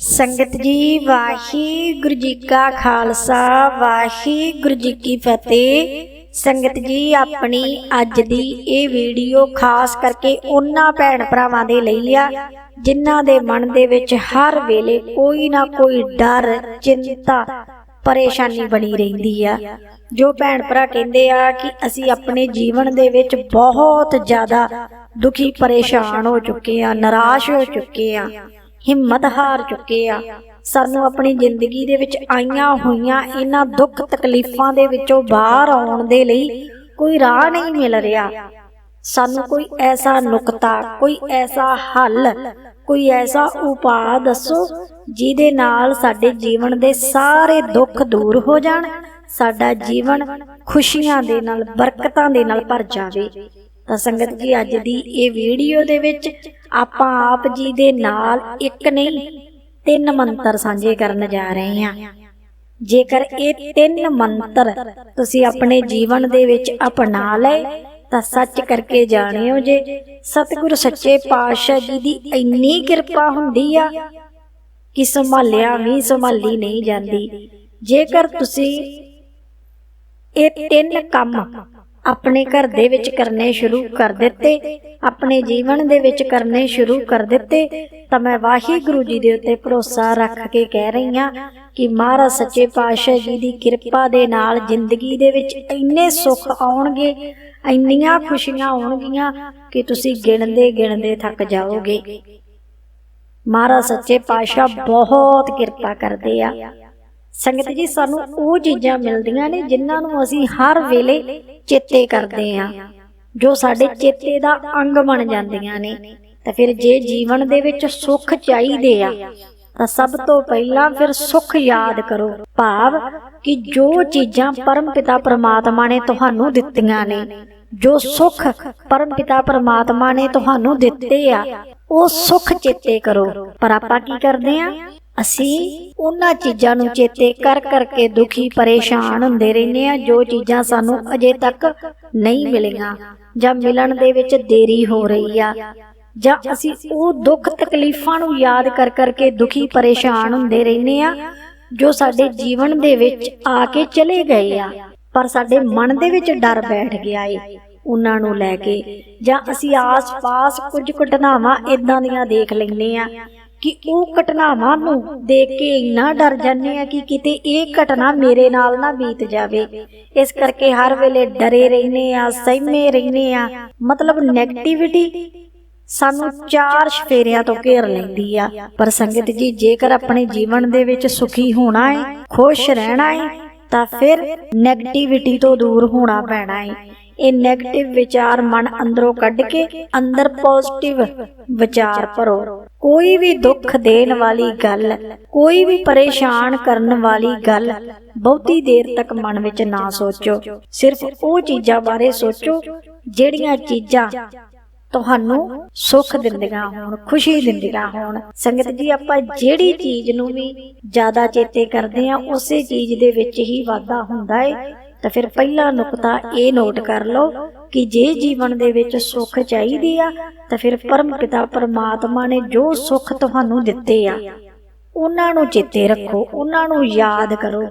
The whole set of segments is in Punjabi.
ਸੰਗਤ ਜੀ ਵਾਹਿਗੁਰੂ ਜੀ ਕਾ ਖਾਲਸਾ ਵਾਹਿਗੁਰੂ ਜੀ ਕੀ ਫਤਿਹ। ਸੰਗਤ ਜੀ, ਆਪਣੀ ਅੱਜ ਦੀ ਇਹ ਵੀਡੀਓ ਖਾਸ ਕਰਕੇ ਉਹਨਾਂ ਭੈਣ ਭਰਾਵਾਂ ਦੇ ਲਈ ਲਿਆ, ਜਿਨ੍ਹਾਂ ਦੇ ਮਨ ਦੇ ਵਿੱਚ ਹਰ ਵੇਲੇ ਕੋਈ ਨਾ ਕੋਈ ਡਰ, ਚਿੰਤਾ, ਪਰੇਸ਼ਾਨੀ ਬਣੀ ਰਹਿੰਦੀ ਆ। ਜੋ ਭੈਣ ਭਰਾ ਕਹਿੰਦੇ ਆ ਕਿ ਅਸੀਂ ਆਪਣੇ ਜੀਵਨ ਦੇ ਵਿੱਚ ਬਹੁਤ ਜ਼ਿਆਦਾ ਦੁਖੀ, ਪਰੇਸ਼ਾਨ ਹੋ ਚੁੱਕੇ ਆ, ਨਿਰਾਸ਼ ਹੋ ਚੁੱਕੇ ਆ। ਹਿੰਮਤ ਹਾਰ ਚੁੱਕੇ ਆ। ਸਾਨੂੰ ਆਪਣੀ ਜ਼ਿੰਦਗੀ ਦੇ ਵਿੱਚ ਆਈਆਂ ਹੋਈਆਂ ਇਹਨਾਂ ਦੁੱਖ ਤਕਲੀਫਾਂ ਦੇ ਵਿੱਚੋਂ ਬਾਹਰ ਆਉਣ ਦੇ ਲਈ ਕੋਈ ਰਾਹ ਨਹੀਂ ਮਿਲ ਰਿਹਾ। ਸਾਨੂੰ ਕੋਈ ਐਸਾ ਨੁਕਤਾ, ਕੋਈ ਐਸਾ ਹੱਲ, ਕੋਈ ਐਸਾ ਉਪਾਅ ਦੱਸੋ ਜਿਹਦੇ ਨਾਲ ਸਾਡੇ ਜੀਵਨ ਦੇ ਸਾਰੇ ਦੁੱਖ ਦੂਰ ਹੋ ਜਾਣ, ਸਾਡਾ ਜੀਵਨ ਖੁਸ਼ੀਆਂ ਦੇ ਨਾਲ, ਬਰਕਤਾਂ ਦੇ ਨਾਲ ਭਰ ਜਾਵੇ। ਤਾਂ ਸੰਗਤ ਜੀ, ਅੱਜ ਦੀ ਇਹ ਵੀਡੀਓ ਦੇ ਵਿੱਚ ਆਪਾਂ ਆਪ ਜੀ ਦੇ ਨਾਲ ਇੱਕ ਨਹੀਂ, ਤਿੰਨ ਮੰਤਰ ਸਾਂਝੇ ਕਰਨ ਜਾ ਰਹੇ ਹਾਂ। ਜੇਕਰ ਇਹ ਤਿੰਨ ਮੰਤਰ ਤੁਸੀਂ ਆਪਣੇ ਜੀਵਨ ਦੇ ਵਿੱਚ ਅਪਣਾ ਲਏ, ਤਾਂ ਸੱਚ ਕਰਕੇ ਜਾਣਿਓ ਜੇ, ਸਤਿਗੁਰ ਸੱਚੇ ਪਾਤਸ਼ਾਹ ਜੀ ਦੀ ਇੰਨੀ ਕਿਰਪਾ ਹੁੰਦੀ ਆ ਕਿ ਸੰਭਾਲਿਆ ਵੀ ਸੰਭਾਲੀ ਨਹੀਂ ਜਾਂਦੀ। ਜੇਕਰ ਤੁਸੀਂ ਇਹ ਤਿੰਨ ਕੰਮ ਆਪਣੇ ਘਰ ਦੇ ਵਿੱਚ ਕਰਨੇ ਸ਼ੁਰੂ ਕਰ ਦਿੱਤੇ ਆਪਣੇ ਜੀਵਨ ਦੇ ਵਿੱਚ ਕਰਨੇ ਸ਼ੁਰੂ ਕਰ ਦਿੱਤੇ ਤਾਂ ਮੈਂ ਵਾਹਿਗੁਰੂ ਜੀ ਦੇ ਉੱਤੇ ਭਰੋਸਾ ਰੱਖ ਕੇ ਕਹਿ ਰਹੀ ਹਾਂ ਕਿ ਮਹਾਰਾਜ ਸੱਚੇ ਪਾਤਸ਼ਾਹ ਜੀ ਦੀ ਕਿਰਪਾ ਦੇ ਨਾਲ ਜ਼ਿੰਦਗੀ ਦੇ ਵਿੱਚ ਇੰਨੇ ਸੁੱਖ ਆਉਣਗੇ ਇੰਨੀਆਂ ਖੁਸ਼ੀਆਂ ਆਉਣਗੀਆਂ ਕਿ ਤੁਸੀਂ ਗਿਣਦੇ ਗਿਣਦੇ ਥੱਕ ਜਾਓਗੇ। ਮਹਾਰਾਜ ਸੱਚੇ ਪਾਤਸ਼ਾਹ ਬਹੁਤ ਕਿਰਪਾ ਕਰਦੇ ਆ। ਸੰਗਤ ਜੀ ਸਾਨੂੰ ਉਹ ਚੀਜ਼ਾਂ ਮਿਲਦੀਆਂ ਨੇ ਜਿਨ੍ਹਾਂ ਨੂੰ ਅਸੀਂ ਹਰ ਵੇਲੇ ਚੇਤੇ ਕਰਦੇ ਆ ਜੋ ਸਾਡੇ ਚੇਤੇ ਦਾ ਅੰਗ ਬਣ ਜਾਂਦੀਆਂ ਨੇ ਤਾਂ ਫਿਰ ਜੇ ਜੀਵਨ ਦੇ ਵਿੱਚ ਸੁੱਖ ਚਾਹੀਦੇ ਆ ਤਾਂ ਸਭ ਤੋਂ ਪਹਿਲਾਂ ਫਿਰ ਸੁੱਖ ਯਾਦ ਕਰੋ। ਭਾਵ ਕਿ ਜੋ ਚੀਜ਼ਾਂ ਪਰਮਪਿਤਾ ਪ੍ਰਮਾਤਮਾ ਨੇ ਤੁਹਾਨੂੰ ਦਿੱਤੀਆਂ ਨੇ ਜੋ ਸੁੱਖ ਪਰਮਪਿਤਾ ਪ੍ਰਮਾਤਮਾ ਨੇ ਤੁਹਾਨੂੰ ਦਿੱਤੇ ਆ ਉਹ ਸੁੱਖ ਚੇਤੇ ਕਰੋ। ਪਰ ਆਪਾਂ ਕੀ ਕਰਦੇ ਆ ਅਸੀਂ ਉਹਨਾਂ ਚੀਜ਼ਾਂ ਨੂੰ ਚੇਤੇ ਕਰ ਕਰਕੇ ਦੁਖੀ ਪਰੇਸ਼ਾਨ ਹੁੰਦੇ ਰਹਿੰਦੇ ਆ ਜੋ ਚੀਜ਼ਾਂ ਸਾਨੂੰ ਅਜੇ ਤੱਕ ਨਹੀਂ ਮਿਲੀਆਂ ਜਾਂ ਮਿਲਣ ਦੇ ਵਿੱਚ ਦੇਰੀ ਹੋ ਰਹੀ ਆ ਜਾਂ ਅਸੀਂ ਉਹ ਦੁੱਖ ਤਕਲੀਫਾਂ ਨੂੰ ਯਾਦ ਕਰ ਕਰਕੇ ਦੁਖੀ ਪਰੇਸ਼ਾਨ ਹੁੰਦੇ ਰਹਿੰਦੇ ਆ ਜੋ ਸਾਡੇ ਜੀਵਨ ਦੇ ਵਿੱਚ ਆ ਕੇ ਚਲੇ ਗਏ ਆ। ਪਰ ਸਾਡੇ ਮਨ ਦੇ ਵਿੱਚ ਡਰ ਬੈਠ ਗਿਆ ਏ। ਉਹਨਾਂ ਨੂੰ ਲੈ ਕੇ ਜਾਂ ਅਸੀਂ ਆਸ-ਪਾਸ ਕੁਝ ਘਟਨਾਵਾਂ ਇਦਾਂ ਦੀਆਂ ਦੇਖ ਲੈਂਦੇ ਆ ਕਿ ਉਹ ਘਟਨਾਵਾਂ ਨੂੰ ਦੇਖ ਕੇ ਇੰਨਾ ਡਰ ਜਾਂਦੇ ਆ ਕਿ ਕਿਤੇ ਇਹ ਘਟਨਾ ਮੇਰੇ ਨਾਲ ਨਾ ਬੀਤ ਜਾਵੇ। ਇਸ ਕਰਕੇ ਹਰ ਵੇਲੇ ਡਰੇ ਰਹਿੰਦੇ ਆ, ਸਹਿਮੇ ਰਹਿੰਦੇ ਆ। ਮਤਲਬ 네ਗੇਟਿਵਿਟੀ ਸਾਨੂੰ ਚਾਰ ਸ਼ਫੇਰਿਆਂ ਤੋਂ ਘੇਰ ਲੈਂਦੀ ਆ। ਪਰ ਸੰਗਤ ਜੀ, ਜੇਕਰ ਆਪਣੇ ਜੀਵਨ ਦੇ ਵਿੱਚ ਸੁਖੀ ਹੋਣਾ ਹੈ ਖੁਸ਼ ਰਹਿਣਾ ਹੈ ਤਾਂ ਫਿਰ 네ਗੇਟਿਵਿਟੀ ਤੋਂ ਦੂਰ ਹੋਣਾ ਪੈਣਾ ਹੈ ਇਹ 네ਗੇਟਿਵ ਵਿਚਾਰ ਮਨ ਅੰਦਰੋਂ ਕੱਢ ਕੇ ਅੰਦਰ ਪੋਜ਼ਿਟਿਵ ਵਿਚਾਰ ਭਰੋ। ਕੋਈ ਵੀ ਦੁੱਖ ਦੇਣ ਵਾਲੀ ਗੱਲ, ਕੋਈ ਵੀ ਪਰੇਸ਼ਾਨ ਕਰਨ ਵਾਲੀ ਗੱਲ, ਬਹੁਤੀ ਦੇਰ ਤੱਕ ਮਨ ਵਿੱਚ ਨਾ ਸੋਚੋ। ਸਿਰਫ ਉਹ ਚੀਜ਼ਾਂ ਬਾਰੇ ਸੋਚੋ ਜਿਹੜੀਆਂ ਚੀਜ਼ਾਂ ਤੁਹਾਨੂੰ ਸੁੱਖ ਦਿੰਦੀਆਂ ਹੋਣ, ਖੁਸ਼ੀ ਦਿੰਦੀਆਂ ਹੋਣ। ਸੰਗਤ ਜੀ, ਆਪਾਂ ਜਿਹੜੀ ਚੀਜ਼ ਨੂੰ ਵੀ ਜ਼ਿਆਦਾ ਚੇਤੇ ਕਰਦੇ ਆ ਉਸੇ ਚੀਜ਼ ਦੇ ਵਿੱਚ ਹੀ ਵਾਧਾ ਹੁੰਦਾ ਹੈ ਤਾਂ ਫਿਰ ਪਹਿਲਾ ਨੁਕਤਾ ਇਹ ਨੋਟ ਕਰ ਲਓ ਕਿ ਜੇ ਜੀਵਨ ਦੇ ਵਿੱਚ ਸੁੱਖ ਚਾਹੀਦੀ ਆ, ਤਾਂ ਫਿਰ ਪਰਮ ਪਿਤਾ ਪਰਮਾਤਮਾ ਨੇ ਜੋ ਸੁੱਖ ਤੁਹਾਨੂੰ ਦਿੱਤੇ ਆ, ਉਹਨਾਂ ਨੂੰ ਚੇਤੇ ਰੱਖੋ, ਉਹਨਾਂ ਨੂੰ ਯਾਦ ਕਰੋ।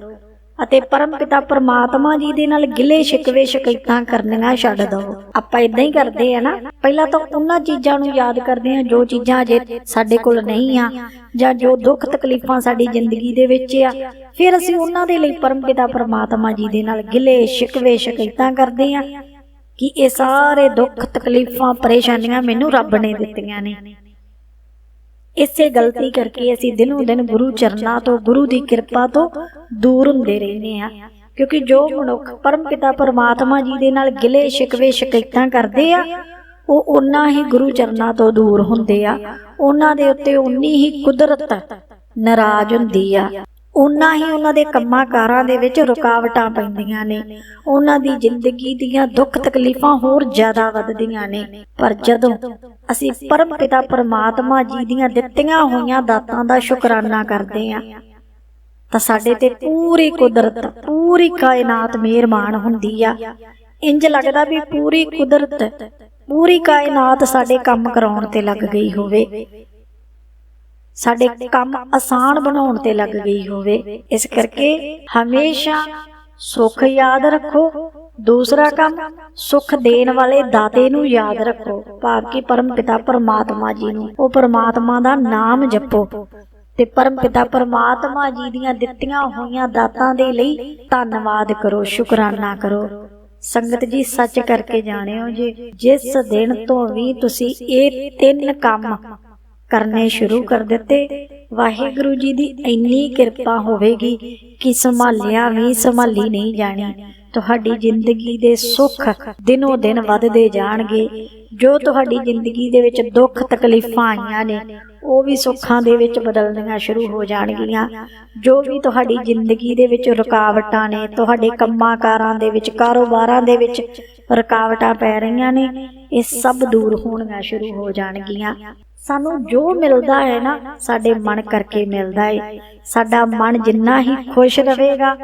ਅਤੇ ਪਰਮ ਪਿਤਾ ਪਰਮਾਤਮਾ ਜੀ ਦੇ ਨਾਲ ਗਿਲੇ ਸ਼ਿਕਵੇ ਸ਼ਿਕਾਇਤਾਂ ਕਰਨੀਆਂ ਛੱਡ ਦਿਓ ਆਪਾਂ ਇਦਾਂ ਹੀ ਕਰਦੇ ਆ ਨਾ, ਪਹਿਲਾਂ ਤਾਂ ਉਹਨਾਂ ਚੀਜ਼ਾਂ ਨੂੰ ਯਾਦ ਕਰਦੇ ਆ ਜੋ ਚੀਜ਼ਾਂ ਅਜੇ ਸਾਡੇ ਕੋਲ ਨਹੀਂ ਆ, ਜਾਂ ਜੋ ਦੁੱਖ ਤਕਲੀਫਾਂ ਸਾਡੀ ਜ਼ਿੰਦਗੀ ਦੇ ਵਿੱਚ ਆ, ਫਿਰ ਅਸੀਂ ਉਹਨਾਂ ਦੇ ਲਈ ਪਰਮ ਪਿਤਾ ਪਰਮਾਤਮਾ ਜੀ ਦੇ ਨਾਲ ਗਿਲੇ ਸ਼ਿਕਵੇ ਸ਼ਿਕਾਇਤਾਂ ਕਰਦੇ ਆ ਕਿ ਇਹ ਸਾਰੇ ਦੁੱਖ ਤਕਲੀਫਾਂ, ਪਰੇਸ਼ਾਨੀਆਂ ਮੈਨੂੰ ਰੱਬ ਨੇ ਦਿੱਤੀਆਂ ਨੇ। ਇਸੇ ਗਲਤੀ ਕਰਕੇ ਅਸੀਂ ਦਿਨੋਂ ਦਿਨ ਗੁਰੂ ਚਰਨਾਂ ਤੋਂ, ਗੁਰੂ ਦੀ ਕਿਰਪਾ ਤੋਂ ਦੂਰ ਹੁੰਦੇ ਰਹਿੰਦੇ ਆ ਕਿਉਂਕਿ ਜੋ ਮਨੁੱਖ ਪਰਮ ਪਿਤਾ ਪਰਮਾਤਮਾ ਜੀ ਦੇ ਨਾਲ ਗਿਲੇ, ਸ਼ਿਕਵੇ ਸ਼ਿਕਾਇਤਾਂ ਕਰਦੇ ਆ, ਉਹ ਉਹਨਾਂ ਹੀ ਗੁਰੂ ਚਰਨਾਂ ਤੋਂ ਦੂਰ ਹੁੰਦੇ ਆ। ਉਹਨਾਂ ਦੇ ਉੱਤੇ ਉਨੀ ਹੀ ਕੁਦਰਤ ਨਾਰਾਜ਼ ਹੁੰਦੀ ਆ। ਉਹਨਾਂ ਹੀ ਉਹਨਾਂ ਦੇ ਕੰਮਾਂ ਕਾਰਾਂ ਦੇ ਵਿੱਚ ਰੁਕਾਵਟਾਂ ਪੈਂਦੀਆਂ ਨੇ। ਉਹਨਾਂ ਦੀ ਜ਼ਿੰਦਗੀ ਦੀਆਂ ਦੁੱਖ ਤਕਲੀਫਾਂ ਹੋਰ ਜ਼ਿਆਦਾ ਵੱਧਦੀਆਂ ਨੇ। ਪਰ ਜਦੋਂ ਅਸੀਂ ਪਰਮ ਪਿਤਾ ਪਰਮਾਤਮਾ ਜੀ ਦੀਆਂ ਦਿੱਤੀਆਂ ਹੋਈਆਂ ਦਾਤਾਂ ਦਾ ਸ਼ੁਕਰਾਨਾ ਕਰਦੇ ਆਂ ਤਾਂ ਸਾਡੇ ਤੇ ਪੂਰੀ ਕੁਦਰਤ, ਪੂਰੀ ਕਾਇਨਾਤ ਮਿਹਰਬਾਨ ਹੁੰਦੀ ਆ। ਇੰਜ ਲੱਗਦਾ ਵੀ ਪੂਰੀ ਕੁਦਰਤ, ਪੂਰੀ ਕਾਇਨਾਤ ਸਾਡੇ ਕੰਮ ਕਰਾਉਣ ਤੇ ਲੱਗ ਗਈ ਹੋਵੇ। ਸਾਡੇ ਕੰਮ ਆਸਾਨ ਬਣਾਉਣ ਤੇ ਲੱਗ ਗਈ ਹੋਵੇ। ਇਸ ਕਰਕੇ ਹਮੇਸ਼ਾ ਸੁੱਖ ਯਾਦ ਰੱਖੋ। ਦੂਸਰਾ ਕੰਮ ਸੁੱਖ ਦੇਣ ਵਾਲੇ ਦਾਤੇ ਨੂੰ ਯਾਦ ਰੱਖੋ। ਭਾਵ ਕਿ ਪਰਮ ਪਿਤਾ ਪਰਮਾਤਮਾ ਜੀ ਨੂੰ। ਉਹ ਪਰਮਾਤਮਾ ਦਾ ਨਾਮ ਜਪੋ। ਤੇ ਪਰਮ ਪਿਤਾ ਪਰਮਾਤਮਾ ਜੀ ਦੀਆਂ ਦਿੱਤੀਆਂ ਹੋਈਆਂ ਦਾਤਾਂ ਦੇ ਲਈ ਧੰਨਵਾਦ ਕਰੋ। ਸ਼ੁਕਰਾਨਾ ਕਰੋ। ਸੰਗਤ ਜੀ ਸੱਚ ਕਰਕੇ ਜਾਣਿਓ ਜੀ। ਜਿਸ ਦਿਨ ਤੋਂ ਵੀ ਤੁਸੀਂ ਇਹ ਤਿੰਨ ਕੰਮ ਕਰਨੇ ਸ਼ੁਰੂ ਕਰ ਦਿੱਤੇ। ਵਾਹਿਗੁਰੂ ਜੀ ਦੀ ਇੰਨੀ ਕਿਰਪਾ ਹੋਵੇਗੀ ਕਿ ਸੰਭਾਲਿਆ ਵੀ ਸੰਭਾਲੀ ਨਹੀਂ ਜਾਣੀ। ਤੁਹਾਡੀ ਜ਼ਿੰਦਗੀ ਦੇ ਸੁੱਖ ਦਿਨੋ ਦਿਨ ਵੱਧਦੇ ਜਾਣਗੇ। ਜੋ ਤੁਹਾਡੀ ਜ਼ਿੰਦਗੀ ਦੇ ਵਿੱਚ ਦੁੱਖ ਤਕਲੀਫਾਂ ਆਈਆਂ ਨੇ ਉਹ ਵੀ ਸੁੱਖਾਂ ਦੇ ਵਿੱਚ ਬਦਲਣੀਆਂ ਸ਼ੁਰੂ ਹੋ ਜਾਣਗੀਆਂ। ਜੋ ਵੀ ਤੁਹਾਡੀ ਜ਼ਿੰਦਗੀ ਦੇ ਵਿੱਚ ਰੁਕਾਵਟਾਂ ਨੇ ਤੁਹਾਡੇ ਕੰਮਾਂ ਕਾਰਾਂ ਦੇ ਵਿੱਚ ਕਾਰੋਬਾਰਾਂ ਦੇ ਵਿੱਚ ਰੁਕਾਵਟਾਂ ਪੈ ਰਹੀਆਂ ਨੇ। ਇਹ ਸਭ ਦੂਰ ਹੋਣੀਆਂ ਸ਼ੁਰੂ ਹੋ ਜਾਣਗੀਆਂ। ਸਾਨੂੰ ਜੋ ਮਿਲਦਾ ਹੈ ਨਾ ਸਾਡੇ ਮਨ ਕਰਕੇ ਮਿਲਦਾ ਹੈ ਸਾਡਾ ਮਨ ਜਿੰਨਾ ਹੀ ਖੁਸ਼ ਰਹੇਗਾ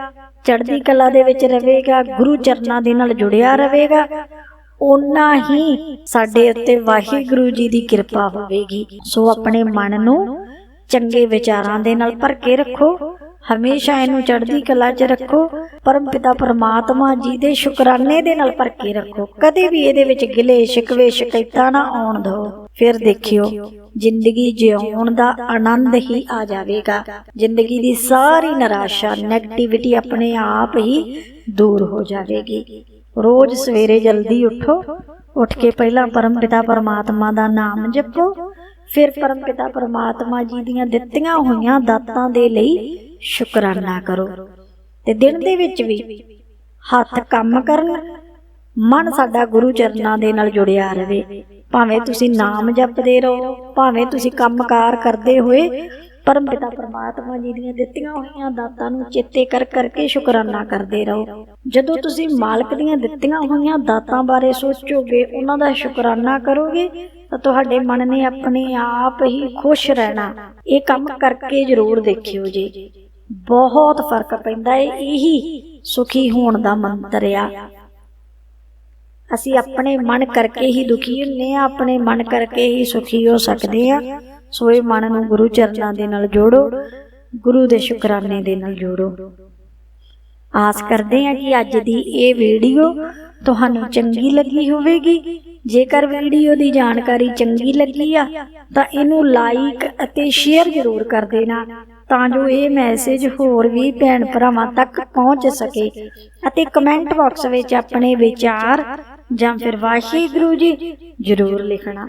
ਚੜ੍ਹਦੀ ਕਲਾ ਦੇ ਵਿੱਚ ਰਹੇਗਾ ਗੁਰੂ ਚਰਨਾਂ ਦੇ ਨਾਲ ਜੁੜਿਆ ਰਹੇਗਾ। ਓਨਾ ਹੀ ਸਾਡੇ ਉੱਤੇ ਵਾਹਿਗੁਰੂ ਜੀ ਦੀ ਕਿਰਪਾ ਹੋਵੇਗੀ। ਸੋ ਆਪਣੇ ਮਨ ਨੂੰ ਚੰਗੇ ਵਿਚਾਰਾਂ ਦੇ ਨਾਲ ਭਰ ਕੇ ਰੱਖੋ। ਹਮੇਸ਼ਾ ਇਹਨੂੰ ਚੜ੍ਹਦੀ ਕਲਾ 'ਚ ਰੱਖੋ ਪਰਮ ਪਿਤਾ ਪਰਮਾਤਮਾ ਜੀ ਦੇ ਸ਼ੁਕਰਾਨੇ ਦੇ ਨਾਲ ਭਰ ਕੇ ਰੱਖੋ। ਕਦੇ ਵੀ ਇਹਦੇ ਵਿੱਚ ਗਿਲੇ ਸ਼ਿਕਵੇ ਸ਼ਿਕਾਇਤਾਂ ਨਾ ਆਉਣ ਦਿਓ। ਫਿਰ ਦੇਖਿਓ ਜ਼ਿੰਦਗੀ ਜਿਉਣ ਦਾ ਆਨੰਦ ਹੀ ਆ ਜਾਵੇਗਾ। ਜ਼ਿੰਦਗੀ ਦੀ ਸਾਰੀ ਨਿਰਾਸ਼ਾ ਨੈਗੇਟਿਵਿਟੀ ਆਪਣੇ ਆਪ ਹੀ ਦੂਰ ਹੋ ਜਾਵੇਗੀ। ਰੋਜ਼ ਸਵੇਰੇ ਜਲਦੀ ਉੱਠੋ। ਉੱਠ। ਕੇ ਪਹਿਲਾਂ ਪਰਮ ਪਿਤਾ ਪਰਮਾਤਮਾ ਦਾ ਨਾਮ ਜਪੋ। ਫਿਰ ਪਰਮ ਪਿਤਾ ਪਰਮਾਤਮਾ ਜੀ ਦੀਆਂ ਦਿੱਤੀਆਂ ਹੋਈਆਂ ਦਾਤਾਂ ਦੇ ਲਈ ਸ਼ੁਕਰਾਨਾ ਕਰੋ। ਤੇ ਦਿਨ ਦੇ ਵਿੱਚ ਵੀ ਹੱਥ ਕੰਮ ਕਰਨ, ਮਨ ਸਾਡਾ ਗੁਰੂ ਚਰਨਾਂ ਦੇ ਨਾਲ ਜੁੜਿਆ ਰਵੇ ਭਾਵੇਂ ਤੁਸੀਂ ਨਾਮ ਜਪਦੇ ਰਹੋ, ਭਾਵੇਂ ਤੁਸੀਂ ਕੰਮਕਾਰ ਕਰਦੇ ਹੋਏ ਪਰਮ ਪਿਤਾ ਪਰਮਾਤਮਾ ਜੀ ਦੀਆਂ ਦਿੱਤੀਆਂ ਹੋਈਆਂ ਦਾਤਾਂ ਨੂੰ ਚੇਤੇ ਕਰ ਕਰਕੇ ਸ਼ੁਕਰਾਨਾ ਕਰਦੇ ਰਹੋ। ਜਦੋਂ ਤੁਸੀਂ ਮਾਲਕ ਦੀਆਂ ਦਿੱਤੀਆਂ ਹੋਈਆਂ ਦਾਤਾਂ ਬਾਰੇ ਸੋਚੋਗੇ, ਉਹਨਾਂ ਦਾ ਸ਼ੁਕਰਾਨਾ ਕਰੋਗੇ, ਤਾਂ ਤੁਹਾਡੇ ਮਨ ਨੇ ਆਪਣੇ ਆਪ ਹੀ ਖੁਸ਼ ਰਹਿਣਾ। ਇਹ ਕੰਮ ਕਰਕੇ ਜ਼ਰੂਰ ਦੇਖਿਓ ਜੀ। ਬਹੁਤ ਫ਼ਰਕ ਪੈਂਦਾ ਹੈ ਇਹੀ ਸੁਖੀ ਹੋਣ ਦਾ ਮੰਤਰ ਆ। ਅਸੀਂ ਆਪਣੇ ਮਨ ਕਰਕੇ ਹੀ ਦੁਖੀ ਹੁੰਨੇ ਆ, ਆਪਣੇ ਮਨ ਕਰਕੇ ਹੀ ਸੁਖੀ ਹੋ ਸਕਦੇ ਆ। ਸੋ ਇਹ ਮਨ ਨੂੰ ਗੁਰੂ ਚਰਨਾਂ ਦੇ ਨਾਲ ਜੋੜੋ, ਗੁਰੂ ਦੇ ਸ਼ੁਕਰਾਨੇ ਦੇ ਨਾਲ ਜੋੜੋ। ਆਸ ਕਰਦੇ ਆ ਕਿ ਅੱਜ ਦੀ ਇਹ ਵੀਡੀਓ ਤੁਹਾਨੂੰ ਚੰਗੀ ਲੱਗੀ ਹੋਵੇਗੀ। ਜੇਕਰ ਵੀਡੀਓ ਦੀ ਜਾਣਕਾਰੀ ਚੰਗੀ ਲੱਗੀ ਆ, ਤਾਂ ਇਹਨੂੰ ਲਾਈਕ ਅਤੇ ਸ਼ੇਅਰ ਜ਼ਰੂਰ ਕਰ ਦੇਣਾ। ਤਾਂ ਜੋ ਇਹ ਮੈਸੇਜ ਹੋਰ ਵੀ ਭੈਣ ਭਰਾਵਾਂ ਤੱਕ ਪਹੁੰਚ ਸਕੇ ਅਤੇ ਕਮੈਂਟ ਬਾਕਸ ਵਿੱਚ ਆਪਣੇ ਵਿਚਾਰ ਜਾਂ ਫਿਰ ਵਾਹਿਗੁਰੂ ਜੀ ਜ਼ਰੂਰ ਲਿਖਣਾ।